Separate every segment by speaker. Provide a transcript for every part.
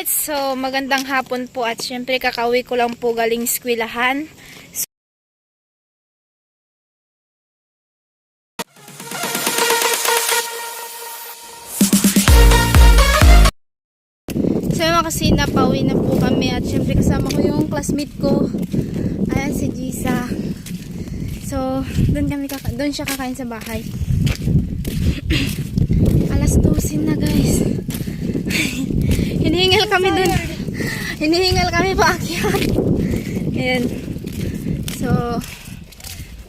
Speaker 1: Alright, so magandang hapon po at syempre kakauwi ko lang po galing skwilahan. So yun kasi napauwi na po kami at syempre kasama ko yung classmate ko. Ayan si Jisa. So, doon kami kaka doon siya kakain sa bahay. Alas 12 na guys. Hinihingal kami doon. Hinihingal kami paakyat. Ayan. So,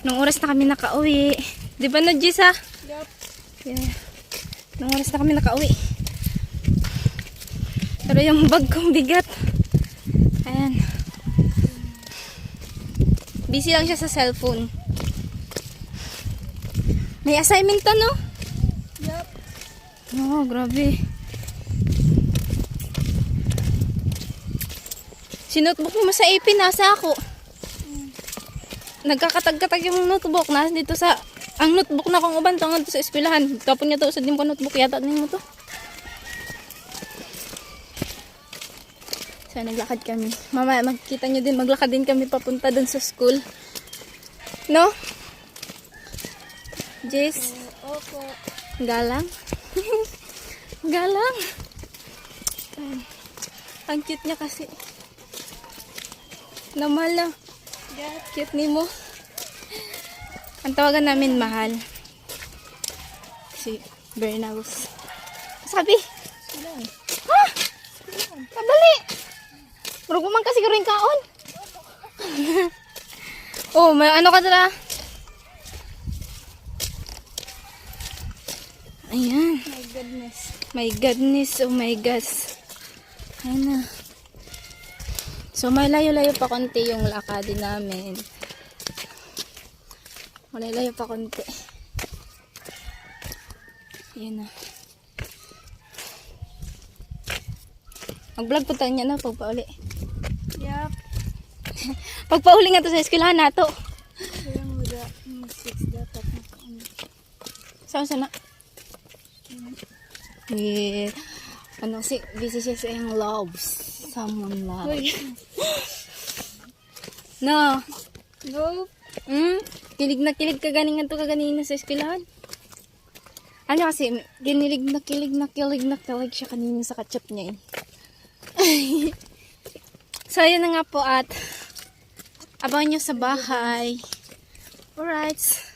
Speaker 1: nung oras na kami nakauwi. Di ba na Jisa?
Speaker 2: Yup.
Speaker 1: Yeah. Nung oras na kami nakauwi. Pero yung bag kong bigat. Ayan. Busy lang siya sa cellphone. May assignment to, no?
Speaker 2: Yup.
Speaker 1: Oo, grabe. Si notebook mo sa AP, nasa ako. Nagkakatag-katag yung notebook. Nasa dito sa... Ang notebook na kong uban, tangan sa eskwelahan. Tapon niya to, sa din ko notebook. Yata din mo to. So, naglakad kami. Mama, magkita nyo din, maglakad din kami papunta dun sa school. No? Jace?
Speaker 2: Opo.
Speaker 1: Galang. Galang. Ang cute niya kasi. Namal na.
Speaker 2: Yup.
Speaker 1: Cute ni mo. Ang tawagan namin mahal. Si Bernaus. Sabi. Ha? Kabali. Murag man kasi karoon kaon. oh, may ano ka dala? Ayan.
Speaker 2: My goodness.
Speaker 1: My goodness, oh my gosh. Ayan na. So, may layo-layo pa konti yung lakadin namin. May layo pa konti. Ayan na. Mag-vlog po tayo niya na pagpauli.
Speaker 2: Yup.
Speaker 1: Pagpauli nga to sa eskwelahan na to.
Speaker 2: Kaya mo da. Yung six dapat na kaon.
Speaker 1: Saan sana? Yeah. Ano si, siya sa yung loves. Someone love. No.
Speaker 2: Go.
Speaker 1: Hmm? Kilig na kilig ka ganingan to kaganina sa eskwelahan. Ano kasi, ginilig na kilig na kilig na kilig siya kanina sa ketchup niya eh. so, yun na nga po at abangan nyo sa bahay. Alright.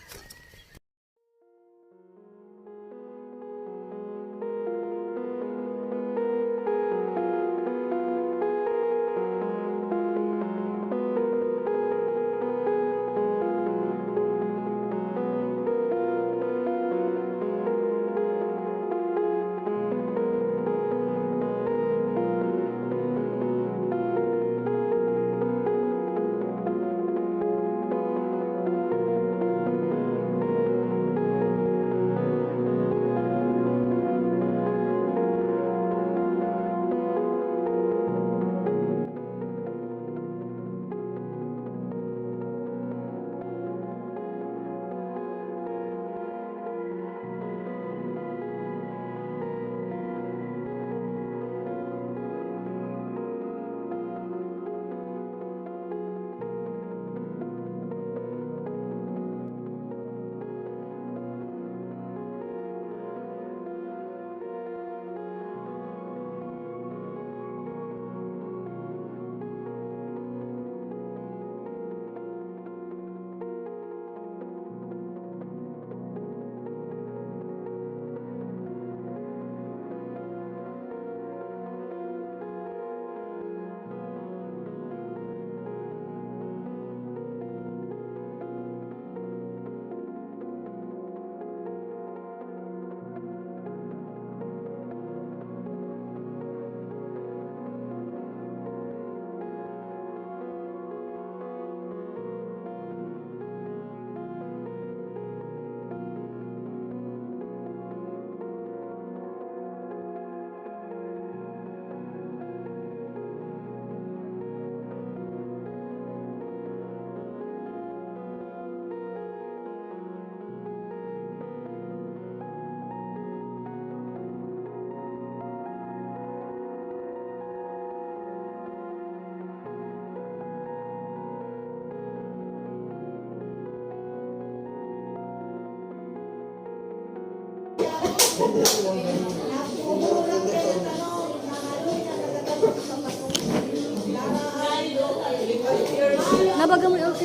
Speaker 2: Tawagan mo yung.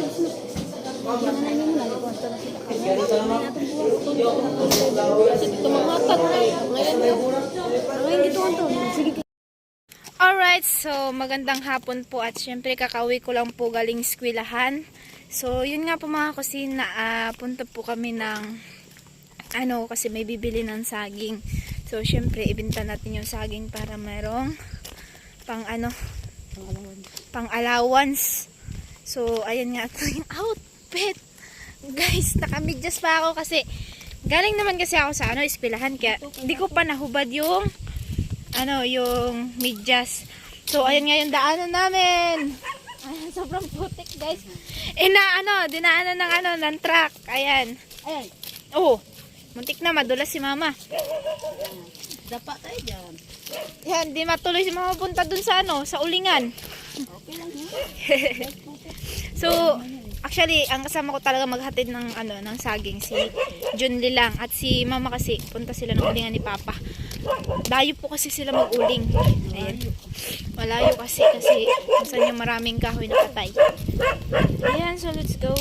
Speaker 2: Sige.
Speaker 1: Alright, so magandang hapon po at syempre kakauwi ko lang po galing skwilahan. So yun nga po mga kusina, ah, punta po kami ng ano kasi may bibili ng saging. So syempre ibenta natin yung saging para merong pang ano, pang allowance. So ayan nga ito yung outfit. Guys, nakamidyas pa ako kasi galing naman kasi ako sa ano, ispilahan kaya hindi ko pa nahubad yung ano, yung medyas. So, ayan nga yung daanan namin. Ayan, sobrang putik, guys. Eh, na, ano, dinaanan ng, ano, ng truck. Ayan.
Speaker 2: Ayan.
Speaker 1: Oh, muntik na, madulas si mama.
Speaker 2: Dapat tayo dyan.
Speaker 1: Yan, di matuloy si mama punta dun sa, ano, sa ulingan.
Speaker 2: Okay lang.
Speaker 1: So, actually, ang kasama ko talaga maghatid ng, ano, ng saging, si Junli lang. At si mama kasi, punta sila ng ulingan ni papa. Dayo po kasi sila mag-uling. Ayan. Malayo kasi, kasi saan yung maraming kahoy na patay. Ayan, so let's go.